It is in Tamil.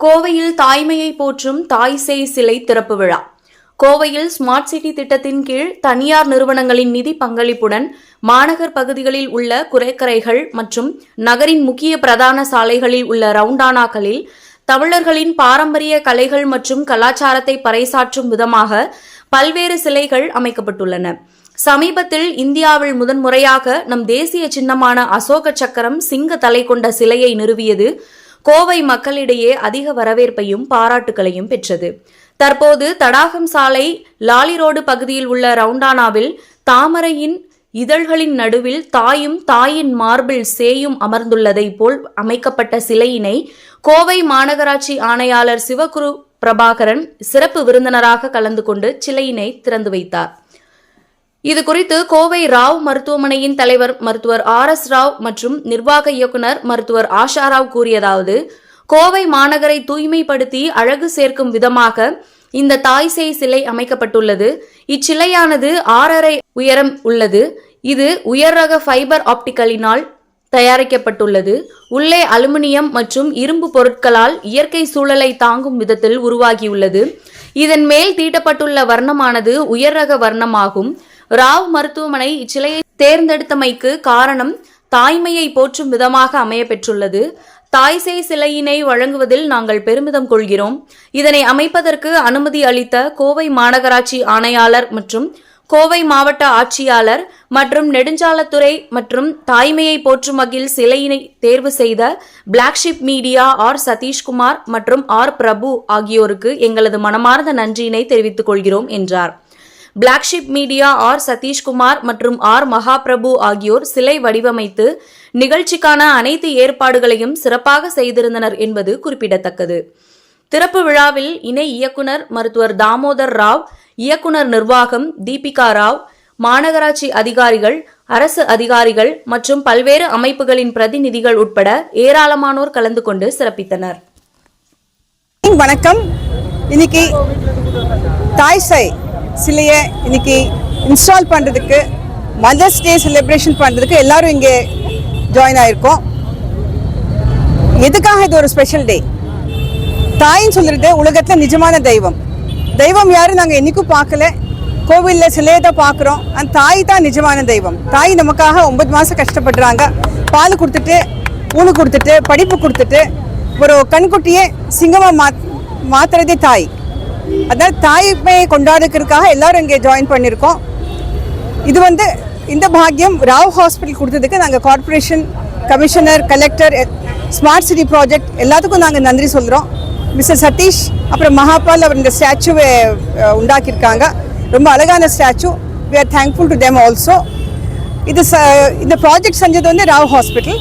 கோவையில் தாய்மையை போற்றும் தாய் சேய் சிலை திறப்பு விழா. கோவையில் ஸ்மார்ட் சிட்டி திட்டத்தின் கீழ் தனியார் நிறுவனங்களின் நிதி பங்களிப்புடன் மாநகர் பகுதிகளில் உள்ள குறைக்கரைகள் மற்றும் நகரின் முக்கிய பிரதான சாலைகளில் உள்ள ரவுண்டானாக்களில் தமிழர்களின் பாரம்பரிய கலைகள் மற்றும் கலாச்சாரத்தை பறைசாற்றும் விதமாக பல்வேறு சிலைகள் அமைக்கப்பட்டுள்ளன. சமீபத்தில் இந்தியாவில் முதன்முறையாக நம் தேசிய சின்னமான அசோக சக்கரம் சிங்க தலை கொண்ட சிலையை நிறுவியது கோவை மக்களிடையே அதிக வரவேற்பையும் பாராட்டுகளையும் பெற்றது. தற்போது தடாகம் சாலை லாலி ரோடு பகுதியில் உள்ள ரவுண்டானாவில் தாமரையின் இதழ்களின் நடுவில் தாயும் தாயின் மார்பில் சேயும் அமர்ந்துள்ளதை போல் அமைக்கப்பட்ட சிலையினை கோவை மாநகராட்சி ஆணையாளர் சிவகுரு பிரபாகரன் சிறப்பு விருந்தினராக கலந்து கொண்டு சிலையினை திறந்து வைத்தார். இது குறித்து கோவை ராவ் மருத்துவமனையின் தலைவர் மருத்துவர் ஆர் எஸ் ராவ் மற்றும் நிர்வாக இயக்குனர் மருத்துவர் ஆஷா ராவ் கூறியதாவது கோவை மாநகரை தூய்மைப்படுத்தி அழகு சேர்க்கும் விதமாக இந்த தாய் சேய் சிலை அமைக்கப்பட்டுள்ளது. இச்சிலையானது ஆறரை உயரம் உள்ளது. இது உயர் ரக ஃபைபர் ஆப்டிக்கலினால் தயாரிக்கப்பட்டுள்ளது. உள்ளே அலுமினியம் மற்றும் இரும்பு பொருட்களால் இயற்கை சூழலை தாங்கும் விதத்தில் உருவாகியுள்ளது. இதன் மேல் தீட்டப்பட்டுள்ள வர்ணமானது உயர் ரக வர்ணமாகும். ராவ் மருத்துவமனை இச்சிலையை தேர்ந்தெடுத்தமைக்கு காரணம் தாய்மையை போற்றும் விதமாக அமைய பெற்றுள்ளது தாய்சே சிலையினை வழங்குவதில் நாங்கள் பெருமிதம் கொள்கிறோம். இதனை அமைப்பதற்கு அனுமதி அளித்த கோவை மாநகராட்சி ஆணையாளர் மற்றும் கோவை மாவட்ட ஆட்சியாளர் மற்றும் நெடுஞ்சாலத்துறை மற்றும் தாய்மையை போற்றும் வகையில் சிலையினை தேர்வு செய்த பிளாக்ஷிப் மீடியா ஆர் சதீஷ்குமார் மற்றும் ஆர் பிரபு ஆகியோருக்கு எங்களது மனமார்ந்த நன்றியினை தெரிவித்துக் கொள்கிறோம் என்றார். பிளாக்ஷிப் மீடியா ஆர் சதீஷ்குமார் மற்றும் ஆர் மகாபிரபு ஆகியோர் சிலை வடிவமைத்து நிகழ்ச்சிக்கான அனைத்து ஏற்பாடுகளையும் சிறப்பாக செய்திருந்தனர் என்பது குறிப்பிடத்தக்கது. திறப்பு விழாவில் இணை இயக்குனர் மருத்துவர் தாமோதர் ராவ் இயக்குனர் நிர்வாகம் தீபிகா ராவ் மாநகராட்சி அதிகாரிகள் அரசு அதிகாரிகள் மற்றும் பல்வேறு அமைப்புகளின் பிரதிநிதிகள் உட்பட ஏராளமானோர் கலந்து கொண்டு சிறப்பித்தனர். வணக்கம். இன்னைக்கு தாய்சை சிலையை இன்னைக்கு இன்ஸ்டால் பண்ணுறதுக்கு மதர்ஸ் டே செலிப்ரேஷன் பண்ணுறதுக்கு எல்லாரும் இங்கே ஜாயின் ஆயிருக்கோம். எதுக்காக இது ஒரு ஸ்பெஷல் டே தாயின்னு சொல்கிறது உலகத்தில் நிஜமான தெய்வம். தெய்வம் யாரும் நாங்கள் என்றைக்கும் பார்க்கல. கோவிலில் சிலையை தான் பார்க்குறோம். அந்த தாய் தான் நிஜமான தெய்வம். தாய் நமக்காக ஒன்பது மாதம் கஷ்டப்படுறாங்க. பால் கொடுத்துட்டு ஊனு கொடுத்துட்டு படிப்பு கொடுத்துட்டு ஒரு கண்குட்டியே சிங்கமாக மா மாத்துறதே தாய். அதனால் தாய்மையை கொண்டாடுறதுக்காக எல்லாரும் இங்கே ஜாயின் பண்ணியிருக்கோம். இது வந்து இந்த பாக்கியம் ராவ் ஹாஸ்பிட்டல் கொடுத்ததுக்கு நாங்கள் corporation commissioner collector smart city project எல்லாத்துக்கும் நாங்கள் நன்றி சொல்கிறோம் மிஸ்டர் சதீஷ் அப்புறம் மகாபால் அவர் இந்த ஸ்டாச்சுவை உண்டாக்கியிருக்காங்க. ரொம்ப அழகான statue. We are thankful to them also இது ச இந்த ப்ராஜெக்ட் செஞ்சது வந்து ராவ் ஹாஸ்பிட்டல்.